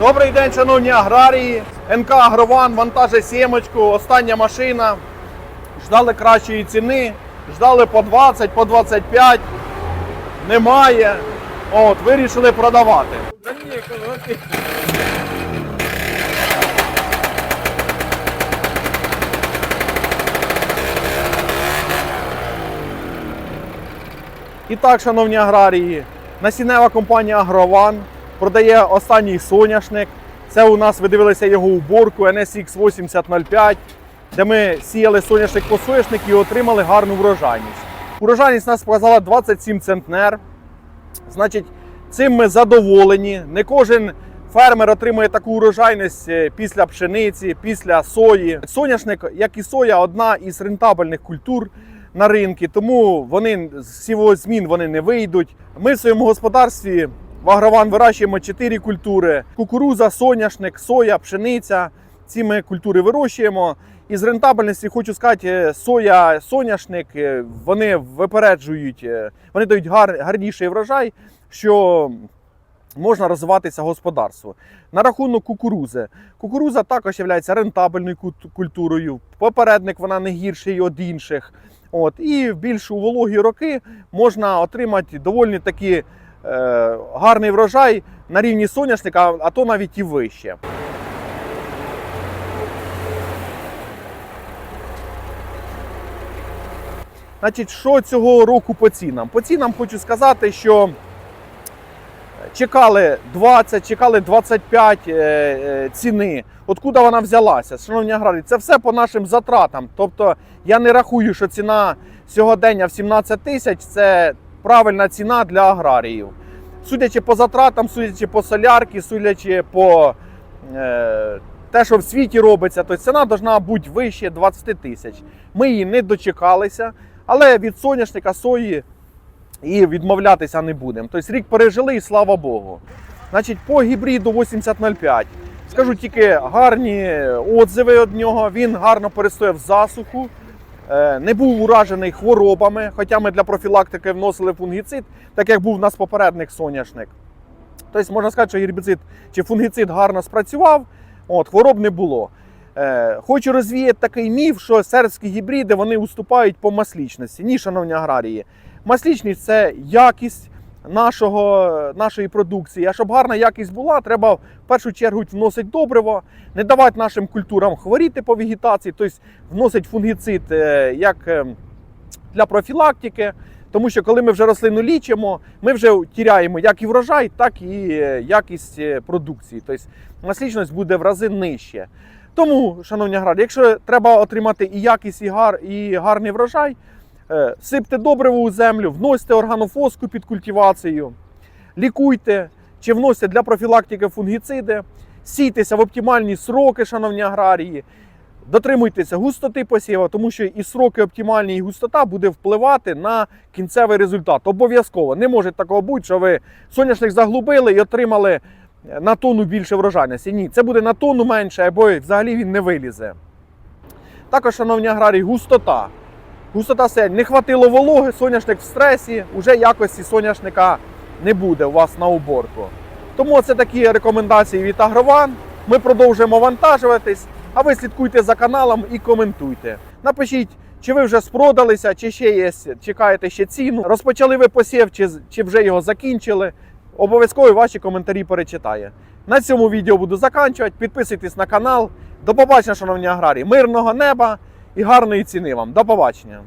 Добрий день, шановні аграрії. НК Агрован вантажить сімочку, остання машина. Ждали кращої ціни, ждали по 20, по 25. Немає. От, вирішили продавати. І так, шановні аграрії, насіннева компанія Агрован продає останній соняшник. Це у нас ви дивилися його уборку NSX 8005, де ми сіяли соняшник по соняшник і отримали гарну врожайність. Урожайність нас показала 27 центнер. Значить, цим ми задоволені. Не кожен фермер отримує таку урожайність е, після пшениці, після сої. Соняшник, як і соя, одна із рентабельних культур на ринку, тому вони з сівозмін вони не вийдуть. Ми в своєму господарстві в Агрован вирощуємо 4 культури: кукуруза, соняшник, соя, пшениця. Ці ми культури вирощуємо. І з рентабельності хочу сказати, е, соя, соняшник, е, вони випереджують, е, вони дають гар, гарніший врожай, що можна розвиватися господарству. На рахунок кукурузи. Кукуруза також є рентабельною культурою. Попередник вона не гірший від інших. От, і в більш вологі роки можна отримати доволі таки е, гарний врожай на рівні соняшника, а то навіть і вище. Значить, що цього року по цінам? По цінам хочу сказати, що чекали 20, чекали 25 е, е, ціни. Откуда вона взялася? Шановні аграрії, це все по нашим затратам. Тобто я не рахую, що ціна сьогодення в 17 тисяч це правильна ціна для аграріїв. Судячи по затратам, судячи по солярці, судячи по е, те, що в світі робиться, то ціна повинна бути вище 20 тисяч. Ми її не дочекалися, але від соняшника сої і відмовлятися не будемо. Тобто рік пережили і слава Богу. Значить, по гібриду 8005. Скажу тільки гарні отзиви від нього. Він гарно перестояв засуху, не був уражений хворобами, хоча ми для профілактики вносили фунгіцид, так як був у нас попередник соняшник. Тобто можна сказати, що гербіцид чи фунгіцид гарно спрацював, от, хвороб не було. Е, хочу розвіяти такий міф, що сербські гібриди вони уступають по маслічності. Ні, шановні аграрії. Маслічність це якість нашого, нашої продукції. А щоб гарна якість була, треба в першу чергу вносити добриво, не давати нашим культурам хворіти по вегетації, тобто вносить фунгіцид е, як е, для профілактики. Тому що коли ми вже рослину лічимо, ми вже тіряємо як і врожай, так і е, якість продукції. Тобто маслічність буде в рази нижче. Тому, шановні аграрії, якщо треба отримати і якість, і, гар, і гарний врожай, сипте добриво у землю, вносьте органофоску під культивацію, лікуйте чи вносьте для профілактики фунгіциди, сійтеся в оптимальні сроки, шановні аграрії. Дотримуйтеся густоти посіву, тому що і сроки оптимальні, і густота буде впливати на кінцевий результат. Обов'язково не може такого бути, що ви соняшник заглубили і отримали на тонну більше врожайності. Ні, це буде на тонну менше, або взагалі він не вилізе. Також, шановні аграрії, густота. Густота сель. Не хватило вологи, соняшник в стресі, вже якості соняшника не буде у вас на уборку. Тому це такі рекомендації від Агрован. Ми продовжуємо вантажуватись, а ви слідкуйте за каналом і коментуйте. Напишіть, чи ви вже спродалися, чи ще є, чекаєте ще ціну. Розпочали ви посів, чи, чи вже його закінчили. Обов'язково ваші коментарі перечитає. На цьому відео буду заканчувати. Підписуйтесь на канал. До побачення, шановні аграрії. Мирного неба і гарної ціни вам. До побачення.